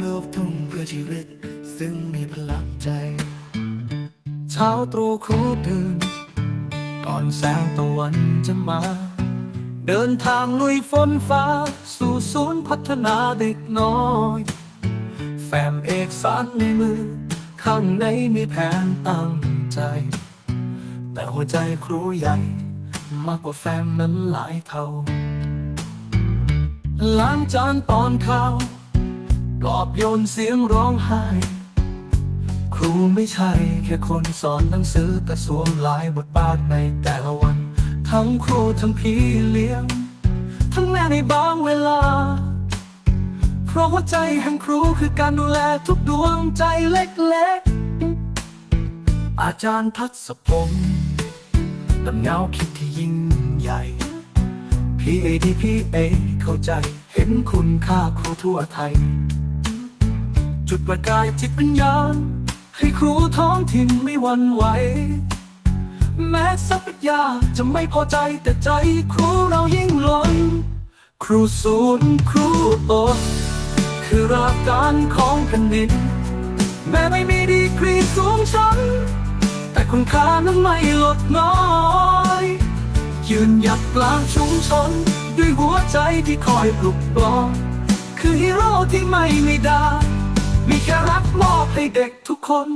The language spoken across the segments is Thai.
โลกทุ่งเพื่อชีวิต ซึ่งมีพลังใจ เช้าตรู่ครูตื่นก่อนแสงตะวันจะมา เดินทางลุยฝนฟ้า สู่ศูนย์พัฒนาเด็กน้อย แฟ้มเอกสารในมือ ข้างในมีแผนตั้งใจ แต่หัวใจครูใหญ่ มากกว่าแฟ้มนั้นหลายเท่าล้างจานตอนข้าว อบโยนเสียงร้องไห้ ครูไม่ใช่แค่คนสอนหนังสือแต่สวมหลายบทบาทในแต่ละวัน ทั้งครูทั้งพี่เลี้ยง ทั้งแม่ในบางเวลา เพราะหัวใจแห่งครูคือการดูแลทุกดวงใจเล็กๆ อาจารย์ทัศพงศ์ดำเงาคิดที่ยิ่งใหญ่ พี่เอที่พี่เอเข้าใจเห็นคุณค่าครูทั่วไทย จุดประกายจิตวิญญาณ ให้ครูท้องถิ่นไม่หวั่นไหว แม้สัพยาจะไม่พอใจแต่ใจครูเรายิ่งล้น ครูศูนย์ครูอดคือรากการของแผ่นดิน แม้ไม่มีดีกรีสูงชั้นแต่คุณค่านั้นไม่ลดน้อย ยืนหยัดกลางชุมชน ด้วยหัวใจที่คอยปลุกปลอบคือฮีโร่ที่ไม่มีดา มีแค่รักมอบให้เด็กทุกคน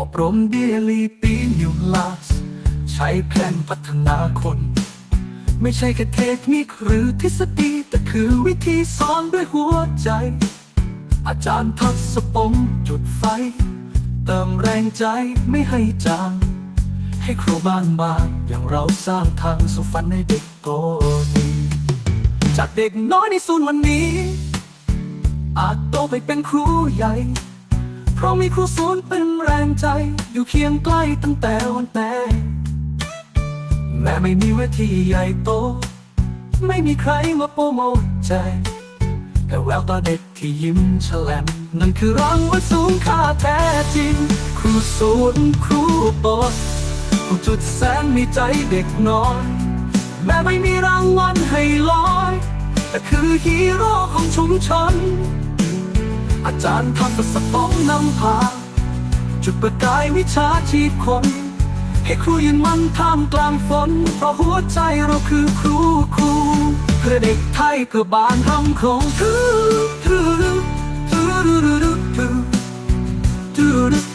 อบรมเดียลีปีนิวลาส ใช้แผนพัฒนาคน ไม่ใช่แค่เทคนิคหรือทฤษฎี แต่คือวิธีสอนด้วยหัวใจ อาจารย์ทัศปงจุดไฟ เติมแรงใจไม่ให้จางให้ครูบ้านบางอย่างเราสร้างทางสู่ฝันให้เด็กโต จากเด็กน้อยในศูนย์วันนี้ อาจโตไปเป็นครูใหญ่ เพราะมีครูศูนย์เป็นแรงใจ อยู่เคียงใกล้ตั้งแต่วันแม่แม้ไม่มีเวทีใหญ่โต ไม่มีใครมาโปรโมทใจแต่แววตาเด็กที่ยิ้มแฉลมนั่นคือรางวัลสูงค่าแท้จริง ครูศูนย์ครูโบสผู้จุดแสงมีใจเด็กน้อย แม้ไม่มีรางวัลให้ลอย คือฮีโร่ของชุมชน อาจารย์ทำประสบองนำพา จุดประกายวิชาชีพคน ให้ครูยืนมั่นท่ามกลางฝน เพราะหัวใจเราคือครูครู เพื่อเด็กไทยเพื่อบ้านทำของคือ do do do do do do do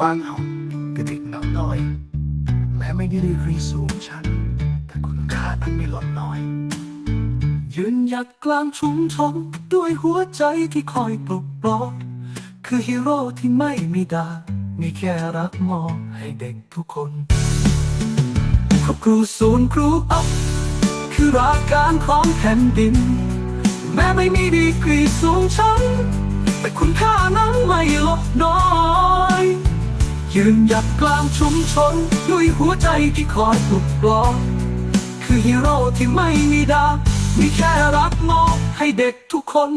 บ้านเราคือเด็กน้อยน้อย แม้ไม่ได้ดีกรีสูงชัน แต่คุณค่านั้นไม่ลดน้อย ยืนหยัดกลางชุมชนด้วยหัวใจที่คอยปลุกปลอบคือฮีโร่ที่ไม่มีดา มีแค่รักมอบให้เด็กทุกคนครอบครูศูนย์ครูอัพคือรากการของแผ่นดิน แม้ไม่มีดีกรีสูงชันแต่คุณค่านั้นไม่ลดน้อย ยืนหยัดกลางชุมชน ด้วยหัวใจที่คอยปลุกปลอบคือฮีโร่ที่ไม่มีดา มีแค่รักมอบให้เด็กทุกคน